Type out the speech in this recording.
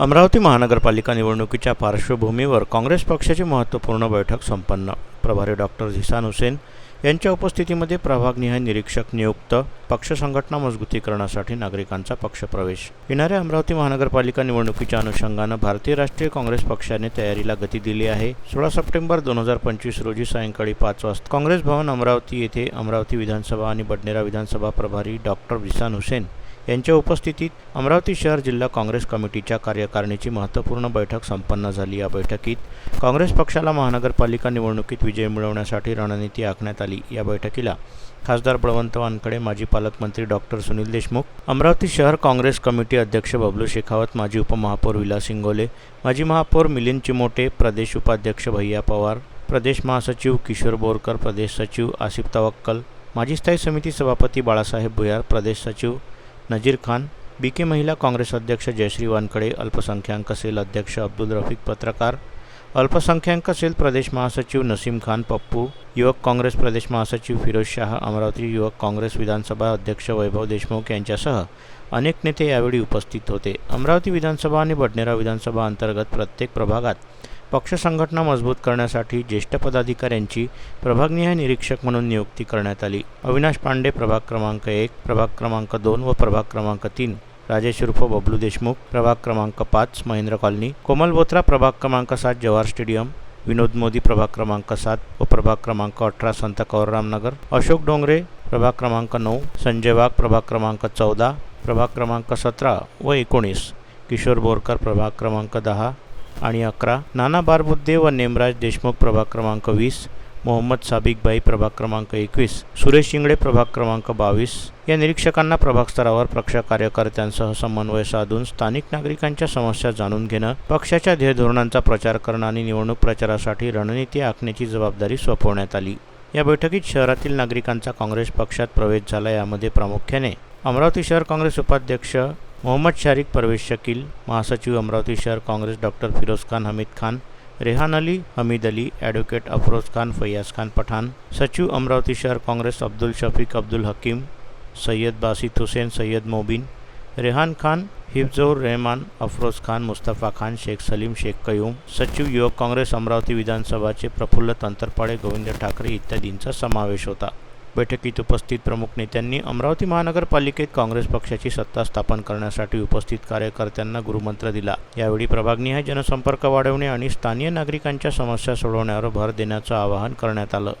अमरावती महानगरपालिका निवडणुकीच्या पार्श्वभूमीवर काँग्रेस पक्षाची महत्त्वपूर्ण बैठक संपन्न. प्रभारी डॉक्टर झिसान हुसेन यांच्या उपस्थितीमध्ये प्रभागनिहाय निरीक्षक नियुक्त पक्ष संघटना मजबूतीकरणासाठी नागरिकांचा पक्षप्रवेश. येणाऱ्या अमरावती महानगरपालिका निवडणुकीच्या अनुषंगानं भारतीय राष्ट्रीय काँग्रेस पक्षाने तयारीला गती दिली आहे. सोळा सप्टेंबर दोन हजार पंचवीस रोजी सायंकाळी पाच वाजता काँग्रेस भवन अमरावती येथे अमरावती विधानसभा आणि बडनेरा विधानसभा प्रभारी डॉक्टर विसान हुसेन यांच्या उपस्थितीत अमरावती शहर जिल्हा काँग्रेस कमिटीच्या कार्यकारिणीची महत्त्वपूर्ण बैठक संपन्न झाली. या बैठकीत काँग्रेस पक्षाला महानगरपालिका निवडणुकीत विजय मिळवण्यासाठी रणनीती आखण्यात आली. या बैठकीला खासदार बळवंत वानखडे माजी पालकमंत्री डॉक्टर सुनील देशमुख अमरावती शहर काँग्रेस कमिटी अध्यक्ष बबलू शेखावत माजी उपमहापौर विलास इंगोले माजी महापौर मिलिंद चिमोटे प्रदेश उपाध्यक्ष भैया पवार प्रदेश महासचिव किशोर बोरकर प्रदेश सचिव आसिफ तवक्कल माजी स्थायी समिती सभापती बाळासाहेब भुयार प्रदेश सचिव नजीर खान बी के महिला काँग्रेस अध्यक्ष जयश्री वानखडे अल्पसंख्याक सेल अध्यक्ष अब्दुल रफिक पत्रकार अल्पसंख्याक सेल प्रदेश महासचिव नसीम खान पप्पू युवक काँग्रेस प्रदेश महासचिव फिरोज शाह अमरावती युवक काँग्रेस विधानसभा अध्यक्ष वैभव देशमुख यांच्यासह अनेक नेते यावेळी उपस्थित होते. अमरावती विधानसभा आणि बडनेरा विधानसभा अंतर्गत प्रत्येक प्रभागात पक्ष संघटना मजबूत करण्यासाठी ज्येष्ठ पदाधिकाऱ्यांची प्रभागनिहाय निरीक्षक म्हणून नियुक्ती करण्यात आली अविनाश पांडे प्रभाग क्रमांक एक प्रभाग क्रमांक दोन व प्रभाग क्रमांक तीन राजेश उर्फ बबलू देशमुख प्रभाग क्रमांक पाच महेंद्र कॉलनी कोमल बोत्रा प्रभाग क्रमांक सात जवाहर स्टेडियम विनोद मोदी प्रभाग क्रमांक सात व प्रभाग क्रमांक अठरा संत कवररामनगर अशोक डोंगरे प्रभाग क्रमांक नऊ संजय वाघ प्रभाग क्रमांक चौदा प्रभाग क्रमांक सतरा व एकोणीस किशोर बोरकर प्रभाग क्रमांक दहा आणि अकरा नाना बारबुद्दे व नेमराज देशमुख प्रभाग क्रमांक वीस मोहम्मद साबिकबाई प्रभाग क्रमांक एकवीस सुरेश शिंगडे प्रभाग क्रमांक बावीस. या निरीक्षकांना प्रभाग स्तरावर पक्ष कार्यकर्त्यांसह समन्वय साधून स्थानिक नागरिकांच्या समस्या जाणून घेणं पक्षाच्या ध्येयधोरणांचा प्रचार करणं आणि निवडणूक प्रचारासाठी रणनीती आखण्याची जबाबदारी सोपवण्यात आली. या बैठकीत शहरातील नागरिकांचा काँग्रेस पक्षात प्रवेश झाला यामध्ये प्रामुख्याने अमरावती शहर काँग्रेस उपाध्यक्ष मोहम्मद शारिक परवेश शकील महासचिव अमरावती शहर काँग्रेस डॉक्टर फिरोज खान हमीद खान रेहान अली हमीद अली ॲडव्होकेट अफरोज खान फैयाज खान पठाण सचिव अमरावती शहर काँग्रेस अब्दुल शफीक अब्दुल हकीम सय्यद बासित हुसेन सय्यद मोबिन रेहान खान हिफजौर रहमान अफरोज खान मुस्तफा खान शेख सलीम शेख कयूम सचिव युवक काँग्रेस अमरावती विधानसभाचे प्रफुल्ल तंतरपाडे गोविंद ठाकरे इत्यादींचा समावेश होता. बैठकीत उपस्थित प्रमुख नेत्यांनी अमरावती महानगरपालिकेत काँग्रेस पक्षाची सत्ता स्थापन करण्यासाठी उपस्थित कार्यकर्त्यांना गुरुमंत्र दिला. यावेळी प्रभागनिहाय जनसंपर्क वाढवणे आणि स्थानीय नागरिकांच्या समस्या सोडवण्यावर भर देण्याचं आवाहन करण्यात आलं.